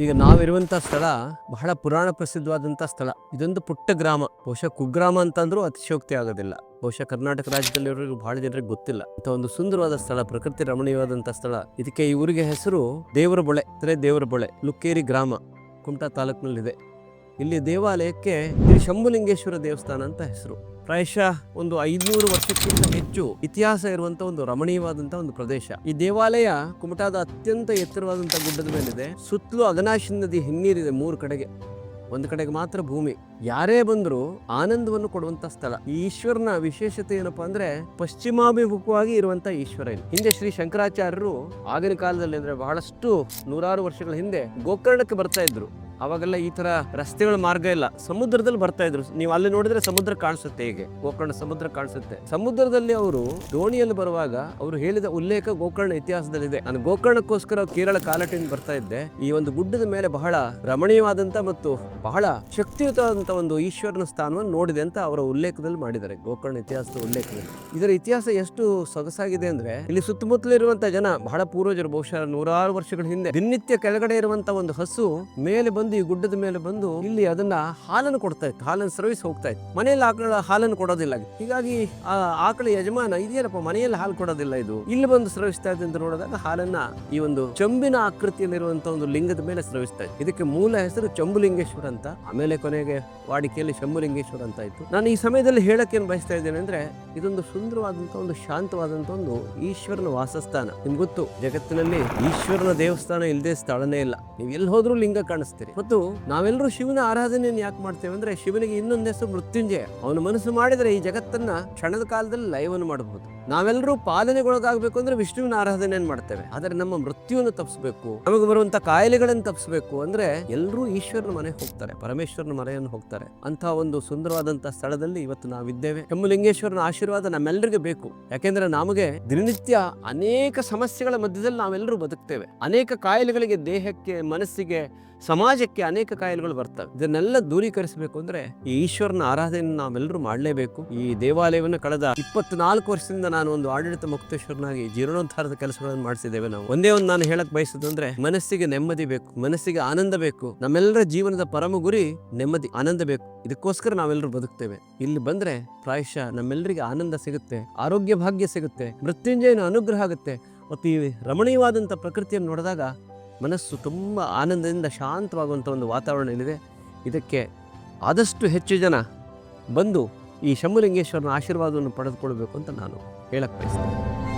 ಈಗ ನಾವಿರುವಂಥ ಸ್ಥಳ ಬಹಳ ಪುರಾಣ ಪ್ರಸಿದ್ಧವಾದಂತ ಸ್ಥಳ. ಇದೊಂದು ಪುಟ್ಟ ಗ್ರಾಮ. ಬಹುಶಃ ಕುಗ್ರಾಮ ಅಂತಂದ್ರೂ ಅತಿಶಯೋಕ್ತಿ ಆಗೋದಿಲ್ಲ. ಬಹುಶಃ ಕರ್ನಾಟಕ ರಾಜ್ಯದಲ್ಲಿರೋರಿಗೆ ಬಹಳ ಜನರಿಗೆ ಗೊತ್ತಿಲ್ಲ. ಅಂತ ಒಂದು ಸುಂದರವಾದ ಸ್ಥಳ, ಪ್ರಕೃತಿ ರಮಣೀಯವಾದಂತ ಸ್ಥಳ. ಇದಕ್ಕೆ ಈ ಊರಿಗೆ ಹೆಸರು ದೇವರ ಬೊಳೆ ಅಂದರೆ ದೇವರ ಬೊಳೆ ಲುಕ್ಕೇರಿ ಗ್ರಾಮ. ಕುಮಟಾ ತಾಲೂಕಿನಲ್ಲಿದೆ. ಇಲ್ಲಿ ದೇವಾಲಯಕ್ಕೆ ಶ್ರೀ ಶಂಭುಲಿಂಗೇಶ್ವರ ದೇವಸ್ಥಾನ ಅಂತ ಹೆಸರು. ಪ್ರಾಯಶಃ ಒಂದು ಐದುನೂರು ವರ್ಷಕ್ಕಿಂತ ಹೆಚ್ಚು ಇತಿಹಾಸ ಇರುವಂತಹ ಒಂದು ರಮಣೀಯವಾದಂತಹ ಒಂದು ಪ್ರದೇಶ. ಈ ದೇವಾಲಯ ಕುಮಟಾದ ಅತ್ಯಂತ ಎತ್ತರವಾದಂತಹ ಗುಡ್ಡದ ಮೇಲಿದೆ. ಸುತ್ತಲೂ ಅಗನಾಶಿ ನದಿ ಹಿನ್ನೀರಿದೆ ಮೂರು ಕಡೆಗೆ. ಒಂದು ಕಡೆಗೆ ಮಾತ್ರ ಭೂಮಿ. ಯಾರೇ ಬಂದರೂ ಆನಂದವನ್ನು ಕೊಡುವಂತ ಸ್ಥಳ. ಈಶ್ವರನ ವಿಶೇಷತೆ ಏನಪ್ಪಾ ಅಂದ್ರೆ ಪಶ್ಚಿಮಾಭಿಮುಖವಾಗಿ ಇರುವಂತ ಈಶ್ವರ ಇಲ್ಲಿ. ಹಿಂದೆ ಶ್ರೀ ಶಂಕರಾಚಾರ್ಯರು ಆಗಿನ ಕಾಲದಲ್ಲಿ ಅಂದ್ರೆ ಬಹಳಷ್ಟು ನೂರಾರು ವರ್ಷಗಳ ಹಿಂದೆ ಗೋಕರ್ಣಕ್ಕೆ ಬರ್ತಾ ಇದ್ರು. ಅವಾಗೆಲ್ಲ ಈ ತರ ರಸ್ತೆಗಳ ಮಾರ್ಗ ಇಲ್ಲ. ಸಮುದ್ರದಲ್ಲಿ ಬರ್ತಾ ಇದ್ರು. ನೀವು ಅಲ್ಲಿ ನೋಡಿದ್ರೆ ಸಮುದ್ರ ಕಾಣಿಸುತ್ತೆ ಹೇಗೆ. ಗೋಕರ್ಣ ಸಮುದ್ರ ಕಾಣಿಸುತ್ತೆ. ಸಮುದ್ರದಲ್ಲಿ ಅವರು ದೋಣಿಯಲ್ಲಿ ಬರುವಾಗ ಅವರು ಹೇಳಿದ ಉಲ್ಲೇಖ ಗೋಕರ್ಣ ಇತಿಹಾಸದಲ್ಲಿದೆ. ನಾನು ಗೋಕರ್ಣಕ್ಕೋಸ್ಕರ ಕೇರಳ ಕಾಲಟಿಂದ ಬರ್ತಾ ಇದ್ದೆ. ಈ ಒಂದು ಗುಡ್ಡದ ಮೇಲೆ ಬಹಳ ರಮಣೀಯವಾದಂತ ಮತ್ತು ಬಹಳ ಶಕ್ತಿಯುತವಾದಂತ ಒಂದು ಈಶ್ವರನ ಸ್ಥಾನವನ್ನು ನೋಡಿದೆ ಅಂತ ಅವರ ಉಲ್ಲೇಖದಲ್ಲಿ ಮಾಡಿದ್ದಾರೆ. ಗೋಕರ್ಣ ಇತಿಹಾಸದ ಉಲ್ಲೇಖದಲ್ಲಿ. ಇದರ ಇತಿಹಾಸ ಎಷ್ಟು ಸೊಗಸಾಗಿದೆ ಅಂದ್ರೆ, ಇಲ್ಲಿ ಸುತ್ತಮುತ್ತಲೂ ಇರುವಂತ ಜನ ಬಹಳ ಪೂರ್ವಜರು, ಬಹುಶಃ ನೂರಾರು ವರ್ಷಗಳ ಹಿಂದೆ ದಿನನಿತ್ಯ ಕೆಳಗಡೆ ಇರುವಂತ ಒಂದು ಹಸು ಮೇಲೆ ಬಂದು ಈ ಗುಡ್ಡದ ಮೇಲೆ ಬಂದು ಇಲ್ಲಿ ಅದನ್ನ ಹಾಲನ್ನು ಕೊಡ್ತಾ ಇತ್ತು. ಹಾಲನ್ನು ಸರ್ವಿಸ್ ಹೋಗ್ತಾ ಇತ್ತು. ಮನೆಯಲ್ಲಿ ಆಕಳ ಹಾಲನ್ನು ಕೊಡೋದಿಲ್ಲ ಹೀಗಾಗಿ ಆ ಆಕಳ ಯಜಮಾನ, ಇದೇನಪ್ಪ, ಮನೆಯಲ್ಲಿ ಹಾಲು ಕೊಡೋದಿಲ್ಲ ಇದು? ಇಲ್ಲಿ ಬಂದು ಸ್ರವಿಸ್ತಾ ಇದೆ ಅಂತ ನೋಡಿದಾಗ ಹಾಲನ್ನ ಈ ಒಂದು ಚಂಬಿನ ಆಕೃತಿಯಲ್ಲಿರುವಂತ ಒಂದು ಲಿಂಗದ ಮೇಲೆ ಸ್ರವಿಸ್ತಾ ಇತ್ತು. ಇದಕ್ಕೆ ಮೂಲ ಹೆಸರು ಚಂಬುಲಿಂಗೇಶ್ವರ ಅಂತ. ಆಮೇಲೆ ಕೊನೆಗೆ ವಾಡಿಕೆಯಲ್ಲಿ ಶಂಭುಲಿಂಗೇಶ್ವರ ಅಂತ ಇತ್ತು. ನಾನು ಈ ಸಮಯದಲ್ಲಿ ಹೇಳಕ್ಕೆ ಏನ್ ಬಯಸ್ತಾ ಇದ್ದೇನೆ ಅಂದ್ರೆ, ಇದೊಂದು ಸುಂದರವಾದಂತ ಒಂದು ಶಾಂತವಾದಂತ ಒಂದು ಈಶ್ವರನ ವಾಸಸ್ಥಾನ. ನಿಮ್ಗೆ ಗೊತ್ತು, ಜಗತ್ತಿನಲ್ಲಿ ಈಶ್ವರನ ದೇವಸ್ಥಾನ ಇಲ್ಲದೆ ಸ್ಥಳನೇ ಇಲ್ಲ. ನೀವು ಎಲ್ಲಿ ಹೋದ್ರೂ ಲಿಂಗ ಕಾಣಿಸ್ತೀರಿ. ಮತ್ತು ನಾವೆಲ್ಲರೂ ಶಿವನ ಆರಾಧನೆಯನ್ನು ಯಾಕೆ ಮಾಡ್ತೇವೆ ಅಂದ್ರೆ ಶಿವನಿಗೆ ಇನ್ನೊಂದು ಹೆಸರು ಮೃತ್ಯುಂಜಯ. ಅವನು ಮನಸ್ಸು ಮಾಡಿದರೆ ಈ ಜಗತ್ತನ್ನ ಕ್ಷಣದ ಕಾಲದಲ್ಲಿ ಲಯವನ್ನು ಮಾಡಬಹುದು. ನಾವೆಲ್ಲರೂ ಪಾಲನೆಗೊಳಗಾಗಬೇಕು ಅಂದ್ರೆ ವಿಷ್ಣುವಿನ ಆರಾಧನೆಯನ್ನು ಮಾಡ್ತೇವೆ. ಆದರೆ ನಮ್ಮ ಮೃತ್ಯುವನ್ನು ತಪ್ಪಿಸಬೇಕು, ನಮಗೆ ಬರುವಂತ ಕಾಯಿಲೆಗಳನ್ನು ತಪ್ಪಿಸಬೇಕು ಅಂದ್ರೆ ಎಲ್ಲರೂ ಈಶ್ವರನ ಮನೆಗೆ ಹೋಗ್ತಾರೆ, ಪರಮೇಶ್ವರನ ಮನೆಯನ್ನು ಹೋಗ್ತಾರೆ. ಅಂತ ಒಂದು ಸುಂದರವಾದಂಥ ಸ್ಥಳದಲ್ಲಿ ಇವತ್ತು ನಾವಿದ್ದೇವೆ. ಕೆಮ್ಮಲಿಂಗೇಶ್ವರನ ಆಶೀರ್ವಾದ ನಮ್ಮೆಲ್ಲರಿಗೆ ಬೇಕು. ಯಾಕೆಂದ್ರೆ ನಮಗೆ ದಿನನಿತ್ಯ ಅನೇಕ ಸಮಸ್ಯೆಗಳ ಮಧ್ಯದಲ್ಲಿ ನಾವೆಲ್ಲರೂ ಬದುಕ್ತೇವೆ. ಅನೇಕ ಕಾಯಿಲೆಗಳಿಗೆ, ದೇಹಕ್ಕೆ, ಮನಸ್ಸಿಗೆ ಸಮಾಜಕ್ಕೆ ಅನೇಕ ಕಾಯಿಲೆಗಳು ಬರ್ತವೆ. ಇದನ್ನೆಲ್ಲ ದೂರೀಕರಿಸಬೇಕು ಅಂದ್ರೆ ಈ ಈಶ್ವರನ ಆರಾಧನೆ ನಾವೆಲ್ಲರೂ ಮಾಡಲೇಬೇಕು. ಈ ದೇವಾಲಯವನ್ನು ಕಳೆದ ಇಪ್ಪತ್ನಾಲ್ಕು ವರ್ಷದಿಂದ ನಾನು ಒಂದು ಆಡಳಿತ ಮುಕ್ತೇಶ್ವರನಾಗಿ ಜೀರ್ಣೋದ್ಧಾರದ ಕೆಲಸಗಳನ್ನು ಮಾಡಿಸಿದ್ದೇವೆ ನಾವು. ಒಂದೇ ಒಂದು ನಾನು ಹೇಳಕ್ ಬಯಸುದು ಅಂದ್ರೆ ಮನಸ್ಸಿಗೆ ನೆಮ್ಮದಿ ಬೇಕು, ಮನಸ್ಸಿಗೆ ಆನಂದ ಬೇಕು. ನಮ್ಮೆಲ್ಲರ ಜೀವನದ ಪರಮ ಗುರಿ ನೆಮ್ಮದಿ, ಆನಂದ ಬೇಕು. ಇದಕ್ಕೋಸ್ಕರ ನಾವೆಲ್ಲರೂ ಬದುಕ್ತೇವೆ. ಇಲ್ಲಿ ಬಂದ್ರೆ ಪ್ರಾಯಶಃ ನಮ್ಮೆಲ್ಲರಿಗೆ ಆನಂದ ಸಿಗುತ್ತೆ, ಆರೋಗ್ಯ ಭಾಗ್ಯ ಸಿಗುತ್ತೆ, ಮೃತ್ಯುಂಜಯನ ಅನುಗ್ರಹ ಆಗುತ್ತೆ. ಮತ್ತು ಈ ರಮಣೀಯವಾದಂಥ ಪ್ರಕೃತಿಯನ್ನು ನೋಡಿದಾಗ ಮನಸ್ಸು ತುಂಬ ಆನಂದದಿಂದ ಶಾಂತವಾಗುವಂಥ ಒಂದು ವಾತಾವರಣ ಏನಿದೆ ಇದಕ್ಕೆ ಆದಷ್ಟು ಹೆಚ್ಚು ಜನ ಬಂದು ಈ ಶಂಭುಲಿಂಗೇಶ್ವರನ ಆಶೀರ್ವಾದವನ್ನು ಪಡೆದುಕೊಳ್ಬೇಕು ಅಂತ ನಾನು ಹೇಳಕ್ಕೆ ಬಯಸ್ತೇನೆ.